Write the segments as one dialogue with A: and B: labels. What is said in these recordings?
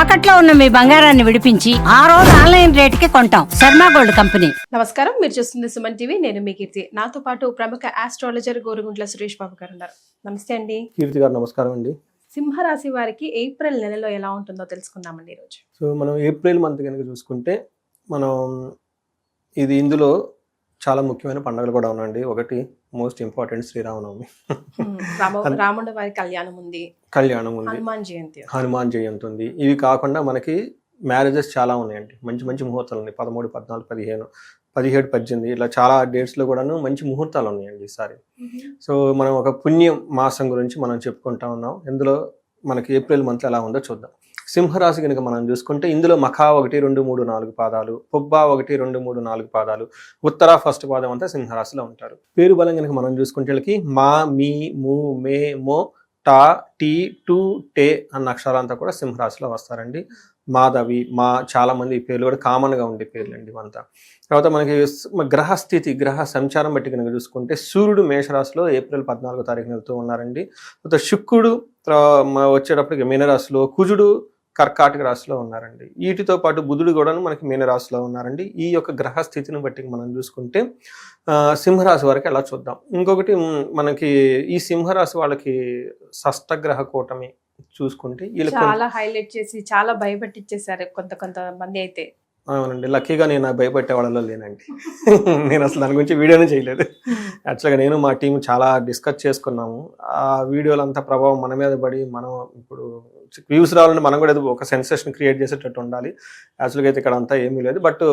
A: తాకట్లో ఉన్న మీ బంగారాన్ని విడిపించి ఆ రోజు ఆన్లైన్ రేటుకి కొంటాం. Sharma gold company.
B: నమస్కారం మీరు చూస్తుంది సుమన్ టీవీ నేను మీ కీర్తి. నాతో పాటు ప్రముఖ ఆస్ట్రాలజర్ గోరుగుంట్ల సురేష్ బాబు గారు ఉన్నారు. నమస్తే అండి.
C: కీర్తి గారు నమస్కారం అండి.
B: సింహరాశి వారికి ఏప్రిల్ నెలలో ఎలా ఉంటుందో తెలుసుకుందామండి ఈరోజు.
C: సో మనం ఏప్రిల్ మంత్ కనుక చూసుకుంటే మనం ఇది ఇందులో చాలా ముఖ్యమైన పండుగలు కూడా ఉన్నాయండి. ఒకటి మోస్ట్ ఇంపార్టెంట్ శ్రీరామనవమి.
B: రాముడి వారి కళ్యాణం ఉంది.
C: కళ్యాణం ఉంది.
B: హనుమాన్ జయంతి
C: హనుమాన్ జయంతి ఉంది. ఇవి కాకుండా మనకి మ్యారేజెస్ చాలా ఉన్నాయండి. మంచి మంచి ముహూర్తాలు ఉన్నాయి. పదమూడు పద్నాలుగు పదిహేను పదిహేడు పద్దెనిమిది ఇట్లా చాలా డేట్స్లో కూడాను మంచి ముహూర్తాలు ఉన్నాయండి ఈసారి. సో మనం ఒక పుణ్యం మాసం గురించి మనం చెప్పుకుంటా ఉన్నాం. ఇందులో మనకి ఏప్రిల్ మంత్లో ఎలా ఉందో చూద్దాం. సింహరాశి కనుక మనం చూసుకుంటే ఇందులో మఖా ఒకటి రెండు మూడు నాలుగు పాదాలు పొబ్బా ఒకటి రెండు మూడు నాలుగు పాదాలు ఉత్తర ఫస్ట్ పాదం అంతా సింహరాశిలో ఉంటారు. పేరు బలం కనుక మనం చూసుకుంటే వీళ్ళకి మా మీ మూ మే మో టా టీ టు టే అన్న అక్షరాలంతా కూడా సింహరాశిలో వస్తారండి. మాధవి మా చాలా మంది ఈ పేర్లు కూడా కామన్గా ఉండే పేర్లు అండి ఇవంతా. తర్వాత మనకి గ్రహస్థితి గ్రహ సంచారం బట్టి కనుక చూసుకుంటే సూర్యుడు మేషరాశిలో ఏప్రిల్ పద్నాలుగో తారీఖున వెళ్తూ ఉన్నారండి. తర్వాత శుక్రుడు వచ్చేటప్పటికి మీనరాశిలో కుజుడు కర్కాటక రాశిలో ఉన్నారండి. వీటితో పాటు బుధుడు కూడాను మనకి మీనరాశిలో ఉన్నారండి. ఈ యొక్క గ్రహ స్థితిని బట్టి మనం చూసుకుంటే సింహరాశి వరకు ఎలా చూద్దాం? ఇంకొకటి మనకి ఈ సింహరాశి వాళ్ళకి షష్టగ్రహ కూటమి చూసుకుంటే
B: చాలా హైలైట్ చేసి చాలా భయపెట్టించేసారు కొంత కొంత మంది అయితే.
C: అవునండి. లక్కీగా నేను భయపెట్టే వాళ్ళలో లేనండి. నేను అసలు దాని గురించి వీడియోనే చేయలేదు. యాక్చువల్గా నేను మా టీం చాలా డిస్కస్ చేసుకున్నాము. ఆ వీడియోలు అంతా ప్రభావం మన మీద పడి మనం ఇప్పుడు వ్యూస్ రావాలంటే మనం కూడా ఏదో ఒక సెన్సేషన్ క్రియేట్ చేసేటట్టు ఉండాలి. యాక్చువల్గా అయితే ఇక్కడ అంతా ఏమీ లేదు. బట్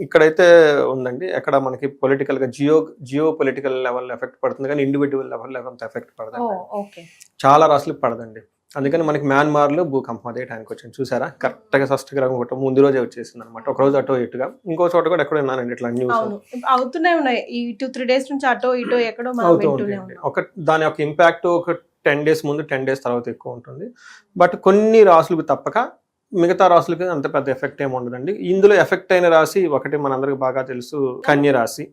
C: ఇక్కడైతే ఉందండి. ఎక్కడ మనకి పొలిటికల్గా geo geo political level effect పడుతుంది. కానీ ఇండివిజువల్ లెవెల్ అంత ఎఫెక్ట్ పడదండి.
B: ఓకే.
C: చాలా రాసులకు పడదండి. అందుకని మనకి మ్యాన్మార్లో భూకంపం అదే టైంకి వచ్చింది. చూసారా? కరెక్ట్గా ఫస్ట్ గ్రహం ఒకటి ముందు రోజే వచ్చేసింది అనమాట ఒక రోజు అటో ఇటుగా. ఇంకో చోట కూడా ఎక్కడ విన్నానండి ఇట్లా న్యూస్.
B: అవును. అవుతూనే ఉన్నాయి. ఈ టూ త్రీ డేస్ నుంచి అటో ఇటో ఎక్కడో
C: అవుతూ ఉంటాయండి. ఒక దాని యొక్క ఇంపాక్ట్ ఒక టెన్ డేస్ ముందు టెన్ డేస్ తర్వాత ఎక్కువ ఉంటుంది. బట్ కొన్ని రాసులకు తప్పక మిగతా రాసులకి అంత పెద్ద ఎఫెక్ట్ ఏమి ఉండదండి. ఇందులో ఎఫెక్ట్ అయిన రాశి ఒకటి మనందరికి బాగా తెలుసు కన్య రాశి.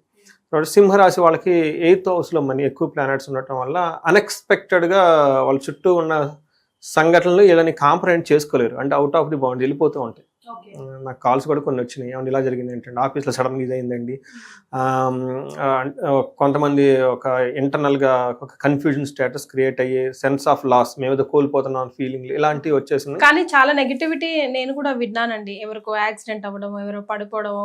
C: సింహరాశి వాళ్ళకి ఎయిత్ హౌస్లో మనీ ఎక్కువ ప్లానెట్స్ ఉండటం వల్ల అన్ఎక్స్పెక్టెడ్గా వాళ్ళ చుట్టూ ఉన్న సంఘటనలు వీళ్ళని కాంప్రహెండ్ చేసుకోలేరు. అంటే అవుట్ ఆఫ్ ది బౌండ్ వెళ్ళిపోతూ ఉంటాయి. నాకు కాల్స్ కూడా కొన్ని వచ్చినాయి. ఏమన్నా ఇలా జరిగింది ఏంటంటే ఆఫీస్లో సడన్గా ఇది అయిందండి కొంతమంది ఒక ఇంటర్నల్గా ఒక కన్ఫ్యూజన్ స్టేటస్ క్రియేట్ అయ్యి సెన్స్ ఆఫ్ లాస్ మేము ఏదో కోల్పోతున్నాం ఫీలింగ్ ఇలాంటివి వచ్చేసింది
B: కానీ చాలా నెగిటివిటీ నేను కూడా విన్నానండి. ఎవరికో యాక్సిడెంట్ అవ్వడం ఎవరో పడిపోవడం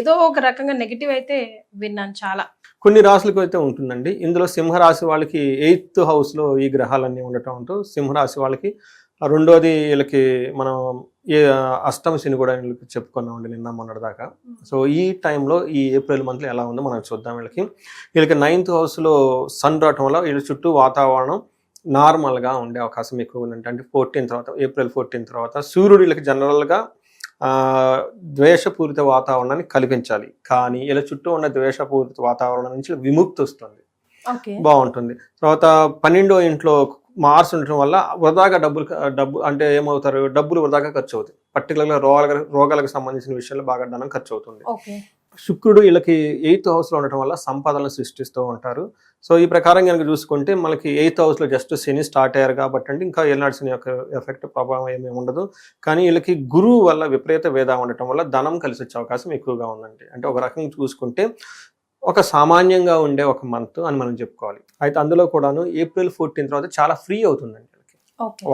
B: ఏదో ఒక రకంగా నెగిటివ్ అయితే విన్నాను చాలా.
C: కొన్ని రాశులకు అయితే ఉంటుందండి. ఇందులో సింహరాశి వాళ్ళకి ఎయిత్ హౌస్లో ఈ గ్రహాలన్నీ ఉండటం ఉంటూ సింహరాశి వాళ్ళకి రెండోది వీళ్ళకి మనం ఏ అష్టమ శని కూడా వీళ్ళకి చెప్పుకున్నామండి నిన్న మొన్నటి దాకా సో ఈ టైంలో ఈ ఏప్రిల్ మంత్లో ఎలా ఉందో మనం చూద్దాం వీళ్ళకి. వీళ్ళకి నైన్త్ హౌస్లో సన్ రావటం వల్ల వీళ్ళ చుట్టూ వాతావరణం నార్మల్గా ఉండే అవకాశం ఎక్కువ ఉందంటే అంటే ఫోర్టీన్ తర్వాత ఏప్రిల్ ఫోర్టీన్ తర్వాత సూర్యుడు వీళ్ళకి జనరల్గా ద్వేషపూరిత వాతావరణాన్ని కల్పించాలి. కానీ ఇలా చుట్టూ ఉన్న ద్వేషపూరిత వాతావరణం నుంచి విముక్తి వస్తుంది. బాగుంటుంది. తర్వాత పన్నెండో ఇంట్లో మార్స్ ఉండటం వల్ల వృధాగా డబ్బులు డబ్బు అంటే ఏమవుతారు? డబ్బులు వృధాగా ఖర్చు అవుతాయి పర్టికులర్గా రోగాల రోగాలకు సంబంధించిన విషయాల్లో బాగా ధనం ఖర్చు అవుతుంది శుక్రుడు వీళ్ళకి ఎయిత్ హౌస్లో ఉండటం వల్ల సంపదలను సృష్టిస్తూ ఉంటారు. సో ఈ ప్రకారం కనుక చూసుకుంటే మనకి ఎయిత్ హౌస్లో జస్ట్ శని స్టార్ట్ అయ్యారు కాబట్టి అంటే ఇంకా ఏనాడు శని యొక్క ఎఫెక్ట్ ప్రభావం ఏమీ ఉండదు. కానీ వీళ్ళకి గురువు వల్ల విపరీత వేద ఉండటం వల్ల ధనం కలిసి వచ్చే అవకాశం ఎక్కువగా ఉందండి. అంటే ఒక రకంగా చూసుకుంటే ఒక సామాన్యంగా ఉండే ఒక మంత్ అని మనం చెప్పుకోవాలి. అయితే అందులో కూడాను ఏప్రిల్ ఫోర్టీన్ తర్వాత చాలా ఫ్రీ అవుతుందండి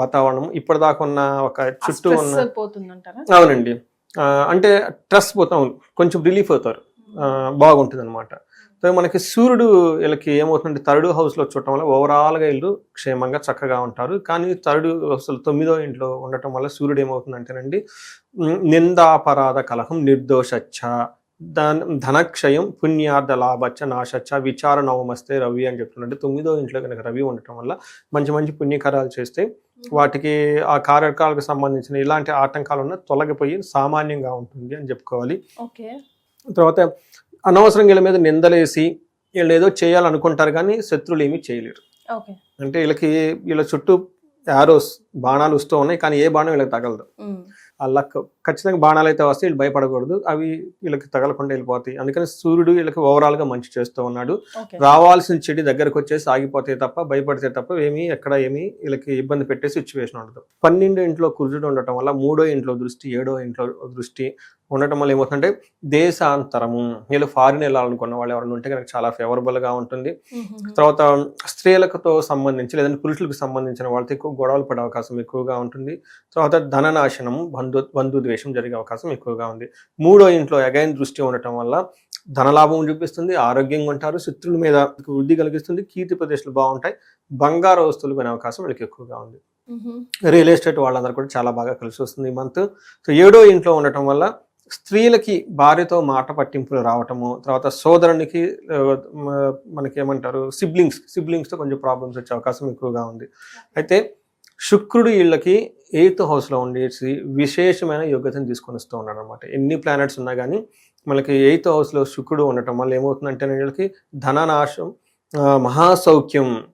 C: వాతావరణం ఇప్పటిదాకా ఉన్న ఒక చుట్టూ ఉన్న అవునండి. అంటే స్ట్రెస్ పోతాం కొంచెం రిలీఫ్ అవుతారు. బాగుంటుంది అనమాట సో మనకి సూర్యుడు వీళ్ళకి ఏమవుతుందంటే థర్డ్ హౌస్లో చూడటం వల్ల ఓవరాల్గా వీళ్ళు క్షేమంగా చక్కగా ఉంటారు. కానీ థర్డ్ అసలు తొమ్మిదో ఇంట్లో ఉండటం వల్ల సూర్యుడు ఏమవుతుందంటేనండి నిందాపరాధ కలహం నిర్దోషచ్చ ధన ధనక్షయం పుణ్యార్థ లాభచ్చ నాశచ్చ విచార నవమస్తే రవి అని చెప్తున్నాడు తొమ్మిదో ఇంట్లో కనుక రవి ఉండటం వల్ల మంచి మంచి పుణ్యకార్యాలు చేస్తే వాటికి ఆ కార్యకాలకు సంబంధించిన ఇలాంటి ఆటంకాలు ఉన్న తొలగిపోయి సామాన్యంగా ఉంటుంది అని చెప్పుకోవాలి. తర్వాత అనవసరంగా వీళ్ళ మీద నిందలేసి వీళ్ళు ఏదో చేయాలనుకుంటారు కానీ శత్రువులు ఏమీ చేయలేరు. అంటే వీళ్ళకి వీళ్ళ చుట్టూ యారోస్ బాణాలు వస్తూ ఉన్నాయి కానీ ఏ బాణం వీళ్ళకి తగలదు. ఆ లక్ ఖచ్చితంగా బాణాలు అయితే వస్తే వీళ్ళు భయపడకూడదు. అవి వీళ్ళకి తగలకుండా వెళ్ళిపోతాయి. అందుకని సూర్యుడు వీళ్ళకి ఓవరాల్గా మంచి చేస్తూ ఉన్నాడు. రావాల్సిన చెడి దగ్గరకు వచ్చేసి ఆగిపోతే తప్ప భయపడితే తప్ప ఏమీ ఎక్కడ ఏమీ వీళ్ళకి ఇబ్బంది పెట్టే సిచ్యువేషన్ ఉండదు. పన్నెండు ఇంట్లో కుజుడు ఉండటం వల్ల మూడో ఇంట్లో దృష్టి ఏడో ఇంట్లో దృష్టి ఉండటం వల్ల ఏమవుతుందంటే దేశాంతరము వీళ్ళు ఫారిన్ వెళ్ళాలనుకున్న వాళ్ళు ఎవరైనా ఉంటే కనుక చాలా ఫేవరబుల్గా ఉంటుంది. తర్వాత స్త్రీలతో సంబంధించి లేదంటే పురుషులకు సంబంధించిన వాళ్ళతో ఎక్కువ గొడవలు పడే అవకాశం ఎక్కువగా ఉంటుంది. తర్వాత ధననాశనము బంధు బంధు ద్వేషం. జరిగే అవకాశం ఎక్కువగా ఉంది. మూడో ఇంట్లో అగైన్ దృష్టి ఉండటం వల్ల ధనలాభం చూపిస్తుంది ఆరోగ్యంగా ఉంటారు శత్రువుల మీద వృద్ధి కలిగిస్తుంది కీర్తి ప్రదేశాలు బాగుంటాయి బంగారు వస్తువులు కొనే అవకాశం వీళ్ళకి ఎక్కువగా ఉంది. రియల్ ఎస్టేట్ వాళ్ళందరూ కూడా చాలా బాగా కలిసి వస్తుంది ఈ మంత్. సో ఏడో ఇంట్లో ఉండటం వల్ల స్త్రీలకి భార్యతో మాట పట్టింపులు రావటము తర్వాత సోదరునికి మనకి ఏమంటారు సిబ్లింగ్స్ సిబ్లింగ్స్తో కొంచెం ప్రాబ్లమ్స్ వచ్చే అవకాశం ఎక్కువగా ఉంది. అయితే శుక్రుడు వీళ్ళకి ఎయిత్ హౌస్లో ఉండేసి విశేషమైన యోగ్యతను తీసుకొని వస్తూ ఉన్నాడు అనమాట ఎన్ని ప్లానెట్స్ ఉన్నా కానీ మనకి ఎయిత్ హౌస్లో శుక్రుడు ఉండటం వల్ల ఏమవుతుందంటే వీళ్ళకి ధననాశం మహాసౌఖ్యం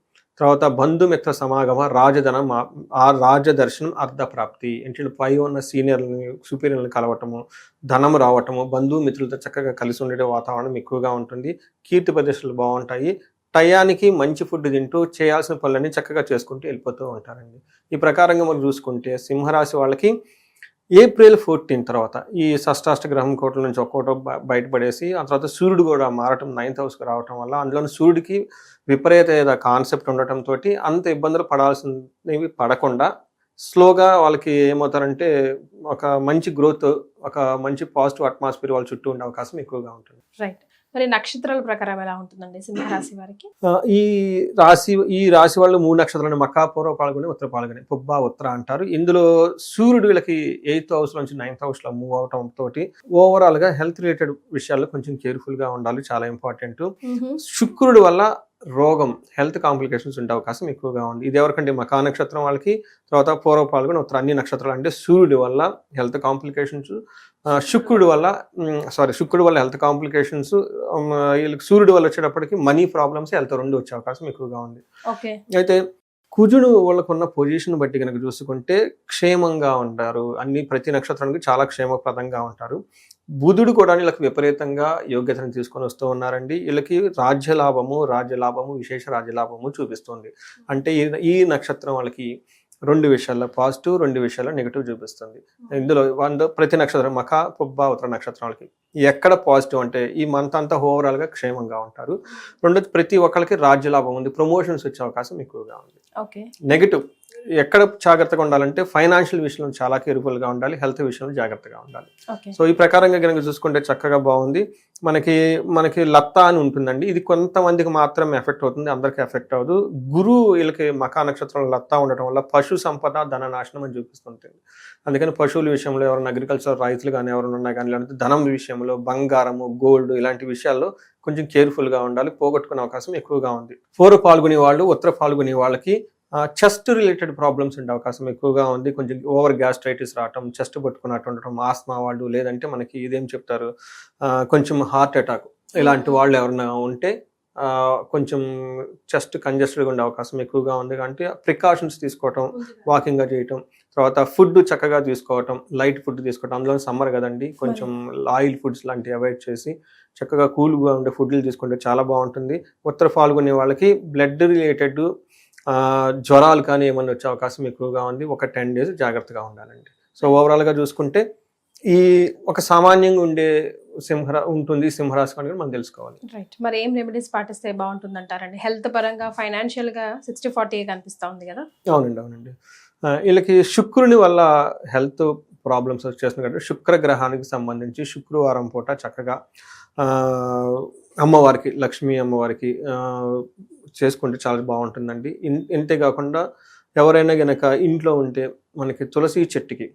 C: తర్వాత బంధుమిత్ర సమాగమ రాజధనం ఆ- రాజదర్శనం అర్ధప్రాప్తి. అంటే పై ఉన్న సీనియర్లని సుపీరియర్లను కలవటము ధనం రావటము బంధుమిత్రులతో చక్కగా కలిసి ఉండే వాతావరణం ఎక్కువగా ఉంటుంది. కీర్తి ప్రదేశాలు బాగుంటాయి. టయానికి మంచి ఫుడ్ తింటూ చేయాల్సిన పనులన్నీ చక్కగా చేసుకుంటూ వెళ్ళిపోతూ ఉంటారండి. ఈ ప్రకారంగా మనం చూసుకుంటే సింహరాశి వాళ్ళకి ఏప్రిల్ ఫోర్టీన్ తర్వాత ఈ షష్టాష్ట గ్రహం కోట్ల నుంచి ఒక్కోటో బ- బయటపడేసి ఆ తర్వాత సూర్యుడు కూడా మారటం నైన్త్ హౌస్కి రావటం వల్ల అందులో సూర్యుడికి విపరీత కాన్సెప్ట్ ఉండటంతో అంత ఇబ్బందులు పడాల్సినవి పడకుండా స్లోగా వాళ్ళకి ఏమవుతారంటే ఒక మంచి గ్రోత్ ఒక మంచి పాజిటివ్ అట్మాస్ఫియర్ వాళ్ళ చుట్టూ ఉండే అవకాశం ఎక్కువగా ఉంటుంది.
B: రైట్ మరి నక్షత్రాల ప్రకారం ఎలా ఉంటుందండి సింహరాశి వారికి?
C: ఈ రాశి ఈ రాశి వాళ్ళు మూడు నక్షత్రాలు మకా పూర్వ పాల్గొని ఉత్తర పాల్గొని పుబ్బ ఉత్తర అంటారు. ఇందులో సూర్యుడు వీళ్ళకి ఎయిత్ హౌస్ నుంచి నైన్త్ హౌస్లో మూవ్ అవటం తోటి ఓవరాల్గా హెల్త్ రిలేటెడ్ విషయాల్లో కొంచెం కేర్ఫుల్గా ఉండాలి చాలా ఇంపార్టెంట్ శుక్రుడు వల్ల రోగం హెల్త్ కాంప్లికేషన్స్ ఉండే అవకాశం ఎక్కువగా ఉంది. ఇది ఎవరికంటే మకా నక్షత్రం వాళ్ళకి తర్వాత పూర్వ పాల్గొని ఉత్తర అన్ని నక్షత్రాలు అంటే సూర్యుడి వల్ల హెల్త్ కాంప్లికేషన్స్ శుక్రుడి వల్ల సారీ శుక్రుడి వల్ల హెల్త్ కాంప్లికేషన్స్ వీళ్ళకి సూర్యుడి వల్ల వచ్చేటప్పటికి మనీ ప్రాబ్లమ్స్ హెల్త్ రెండు వచ్చే అవకాశం ఎక్కువగా ఉంది. అయితే కుజుడు వాళ్ళకున్న పొజిషన్ బట్టి కనుక చూసుకుంటే క్షేమంగా ఉంటారు. అన్ని ప్రతి నక్షత్రానికి చాలా క్షేమప్రదంగా ఉంటారు. బుధుడు కూడా వీళ్ళకి విపరీతంగా యోగ్యతను తీసుకొని వస్తూ ఉన్నారండి. వీళ్ళకి రాజ్య లాభము రాజ్య లాభము విశేష రాజ్య లాభము చూపిస్తుంది. అంటే ఈ నక్షత్రం వాళ్ళకి రెండు విషయాల్లో పాజిటివ్ రెండు విషయాల్లో నెగిటివ్ చూపిస్తుంది. ఇందులో వంద ప్రతి నక్షత్రం మఖ పుబ్బ ఉత్తర నక్షత్రాలకి ఎక్కడ పాజిటివ్ అంటే ఈ మంత్ అంతా ఓవరాల్గా క్షేమంగా ఉంటారు. రెండోది ప్రతి ఒక్కరికి రాజ్య లాభం ఉంది ప్రమోషన్స్ వచ్చే అవకాశం ఎక్కువగా ఉంది.
B: ఓకే.
C: నెగిటివ్ ఎక్కడ జాగ్రత్తగా ఉండాలంటే ఫైనాన్షియల్ విషయంలో చాలా కేర్ఫుల్గా ఉండాలి హెల్త్ విషయంలో జాగ్రత్తగా ఉండాలి. సో ఈ ప్రకారంగా కనుక చూసుకుంటే చక్కగా బాగుంది. మనకి మనకి లత్త అని ఉంటుందండి. ఇది కొంతమందికి మాత్రమే ఎఫెక్ట్ అవుతుంది అందరికి ఎఫెక్ట్ అవ్వదు. గురువు వీళ్ళకి మకా నక్షత్రంలో లత్త ఉండటం వల్ల పశు సంపద ధన నాశనం అని చూపిస్తుంటుంది. అందుకని పశువుల విషయంలో ఎవరైనా అగ్రికల్చర్ రైతులు కానీ ఎవరైనా ఉన్నా కానీ లేదంటే ధనం విషయంలో బంగారము గోల్డ్ ఇలాంటి విషయాల్లో కొంచెం కేర్ఫుల్గా ఉండాలి పోగొట్టుకునే అవకాశం ఎక్కువగా ఉంది. పూర్వ పాల్గొనే వాళ్ళు ఉత్తర పాల్గొనే వాళ్ళకి చెస్ట్ రిలేటెడ్ ప్రాబ్లమ్స్ ఉండే అవకాశం ఎక్కువగా ఉంది. కొంచెం ఓవర్ గ్యాస్ట్రైటిస్ రావటం చెస్ట్ పట్టుకున్నట్టు ఉండటం ఆస్మా వాళ్ళు లేదంటే మనకి ఇదేం చెప్తారు? కొంచెం హార్ట్ అటాక్ ఇలాంటి వాళ్ళు ఎవరైనా ఉంటే కొంచెం చెస్ట్ కంజెస్టెడ్గా ఉండే అవకాశం ఎక్కువగా ఉంది. అంటే ప్రికాషన్స్ తీసుకోవటం వాకింగ్గా చేయటం తర్వాత ఫుడ్ చక్కగా తీసుకోవటం లైట్ ఫుడ్ తీసుకోవటం. అందులో సమ్మర్ కదండి. కొంచెం ఆయిల్ ఫుడ్స్ లాంటివి అవాయిడ్ చేసి చక్కగా కూల్గా ఉండే ఫుడ్లు తీసుకుంటే చాలా బాగుంటుంది. ఉత్తర పాల్గొనే వాళ్ళకి బ్లడ్ రిలేటెడ్ జ్వరాలు కానీ ఏమన్నా వచ్చే అవకాశం ఎక్కువగా ఉంది ఒక టెన్ డేస్ జాగ్రత్తగా ఉండాలండి. సో ఓవరాల్గా చూసుకుంటే ఈ ఒక సామాన్యంగా ఉండే సింహరా ఉంటుంది సింహరాశి అని మనం తెలుసుకోవాలి.
B: రైట్ మరి ఏం రెమెడీస్ పాటిస్తే బాగుంటుంది అంటారండి హెల్త్ పరంగా ఫైనాన్షియల్గా సిక్స్టీ ఫార్టీ కనిపిస్తా ఉంది కదా?
C: అవునండి అవునండి. వీళ్ళకి శుక్రుని వల్ల హెల్త్ ప్రాబ్లమ్స్ వచ్చేస్తుంది కాబట్టి శుక్ర గ్రహానికి సంబంధించి శుక్రవారం పూట చక్కగా అమ్మవారికి లక్ష్మీ అమ్మవారికి చేసుకుంటే చాలా బాగుంటుందండి. ఇన్- ఇంతే కాకుండా ఎవరైనా గనక ఇంట్లో ఉంటే మనకి తులసి చెట్టుకి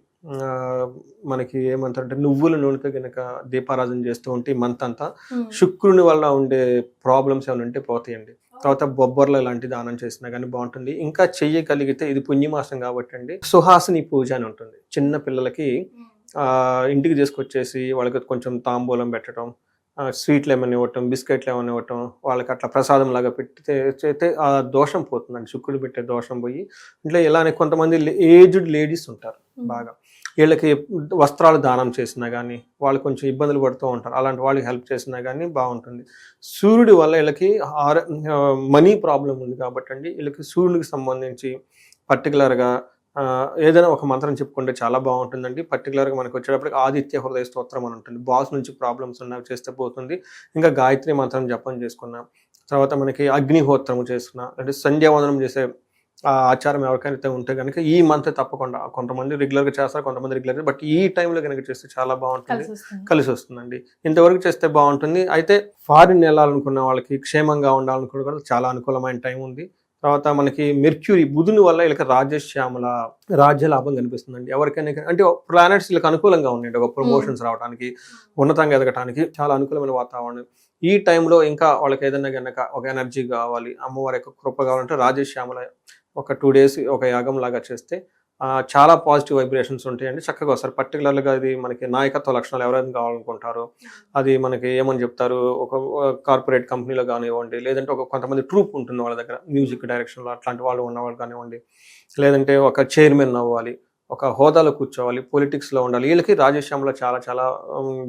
C: మనకి ఏమంటారంటే నువ్వుల నూనెతో గనక దీపారాధన చేస్తూ ఉంటే మంత్ అంతా శుక్రుని వల్ల ఉండే ప్రాబ్లమ్స్ ఏమైనా ఉంటే పోతాయండి. తర్వాత బొబ్బర్లు ఇలాంటి దానం చేసినా కానీ బాగుంటుంది. ఇంకా చెయ్యగలిగితే ఇది పుణ్యమాసం కాబట్టి అండి. సుహాసిని పూజ అని ఉంటుంది. చిన్న పిల్లలకి ఆ, ఇంటికి తీసుకొచ్చేసి వాళ్ళకి కొంచెం తాంబూలం పెట్టడం స్వీట్లు ఏమైనా ఇవ్వటం బిస్కెట్లు ఏమైనా ఇవ్వటం వాళ్ళకి అట్లా ప్రసాదం లాగా చేస్తే ఆ దోషం పోతుందండి. శుక్రుడు పెట్టే దోషం పోయి ఇట్లా ఇలానే కొంతమంది ఏజ్డ్ లేడీస్ ఉంటారు బాగా. వీళ్ళకి వస్త్రాలు దానం చేసినా కానీ వాళ్ళు కొంచెం ఇబ్బందులు పడుతూ ఉంటారు. అలాంటి వాళ్ళకి హెల్ప్ చేసినా కానీ బాగుంటుంది. సూర్యుడి వల్ల వీళ్ళకి ఆర మనీ ప్రాబ్లం ఉంది కాబట్టి అండి. వీళ్ళకి సూర్యుడికి సంబంధించి పర్టికులర్గా ఏదైనా ఒక మంత్రం చెప్పుకుంటే చాలా బాగుంటుందండి. పర్టికులర్గా మనకు వచ్చేటప్పటికి ఆదిత్య హృదయ స్తోత్రం అని ఉంటుంది. బాస్ నుంచి ప్రాబ్లమ్స్ ఉన్నవి చేస్తే పోతుంది. ఇంకా గాయత్రి మంత్రం జపం చేసుకున్నాం తర్వాత మనకి అగ్నిహోత్రము చేసుకున్నా అంటే సంధ్యావందనం చేసే ఆ ఆచారం ఎవరికైతే ఉంటే కనుక ఈ మంత్ తప్పకుండా కొంతమంది రెగ్యులర్గా చేస్తారు కొంతమంది రెగ్యులర్ బట్ ఈ టైంలో కనుక చేస్తే చాలా బాగుంటుంది.
B: కలిసి వస్తుంది.
C: కలిసి వస్తుందండి. ఇంతవరకు చేస్తే బాగుంటుంది. అయితే ఫారిన్ వెళ్ళాలనుకున్న వాళ్ళకి క్షేమంగా ఉండాలనుకున్న కూడా చాలా అనుకూలమైన టైం ఉంది. తర్వాత మనకి మెర్క్యూరీ బుధుని వల్ల వీళ్ళకి రాజశ్యామల రాజ్య లాభం కనిపిస్తుందండి. ఎవరికైనా కానీ- అంటే ప్లానెట్స్ వీళ్ళకి అనుకూలంగా ఉన్నాయండి. ఒక ప్రమోషన్స్ రావడానికి ఉన్నతంగా ఎదగటానికి చాలా అనుకూలమైన వాతావరణం. ఈ టైంలో ఇంకా వాళ్ళకి ఏదైనా కనుక ఒక ఎనర్జీ కావాలి అమ్మవారి యొక్క కృప కావాలంటే రాజశ్యామల ఒక టూ డేస్ ఒక యాగం లాగా చేస్తే చాలా పాజిటివ్ వైబ్రేషన్స్ ఉంటాయండి. చక్కగా వస్తారు పర్టికులర్గా ఇది మనకి నాయకత్వ లక్షణాలు ఎవరైనా కావాలనుకుంటారో అది మనకి ఏమని చెప్తారు? ఒక కార్పొరేట్ కంపెనీలో కానివ్వండి లేదంటే ఒక కొంతమంది ట్రూప్ ఉంటుంది వాళ్ళ దగ్గర మ్యూజిక్ డైరెక్షన్లో అట్లాంటి వాళ్ళు ఉన్నవాళ్ళు కానివ్వండి లేదంటే ఒక చైర్మన్ అవ్వాలి ఒక హోదాలో కూర్చోవాలి పొలిటిక్స్లో ఉండాలి వీళ్ళకి రాజశ్యామలో చాలా చాలా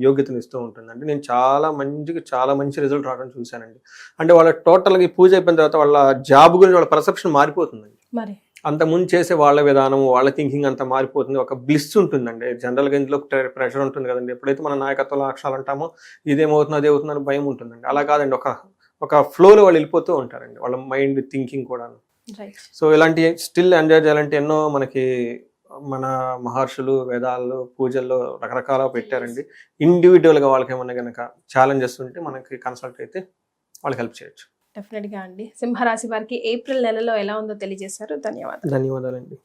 C: యోగ్యతను ఇస్తూ ఉంటుందండి. నేను చాలా మంచిగా చాలా మంచి రిజల్ట్ రావడం చూశానండి. అంటే వాళ్ళ టోటల్గా పూజ అయిపోయిన తర్వాత వాళ్ళ జాబ్ గురించి వాళ్ళ పర్సెప్షన్ మారిపోతుందండి.
B: మరి
C: అంత ముందు చేసే వాళ్ళ విధానం వాళ్ళ థింకింగ్ అంతా మారిపోతుంది. ఒక బ్లిస్ ఉంటుందండి. జనరల్గా ఇందులో ప్రెషర్ ఉంటుంది కదండి. ఎప్పుడైతే మన నాయకత్వ లక్షణాలు అంటామో ఇదేమవుతుంది అదే అవుతుంది అని భయం ఉంటుందండి. అలా కాదండి. ఒక ఒక ఫ్లోలో వాళ్ళు వెళ్ళిపోతూ ఉంటారండి. వాళ్ళ మైండ్ థింకింగ్ కూడా
B: రైట్
C: సో ఇలాంటి స్టిల్ ఎంజాయ్ చేయాలంటే ఎన్నో మనకి మన మహర్షులు వేదాల్లో పూజల్లో రకరకాల పెట్టారండి. ఇండివిజువల్గా వాళ్ళకి ఏమన్నా కనుక ఛాలెంజెస్ ఉంటే మనకి కన్సల్ట్ అయితే వాళ్ళకి హెల్ప్ చేయొచ్చు.
B: డెఫినెట్గా అండి. సింహరాశి వారికి ఏప్రిల్ నెలలో ఎలా ఉందో తెలియజేశారు. ధన్యవాదాలు.
C: ధన్యవాదాలండి.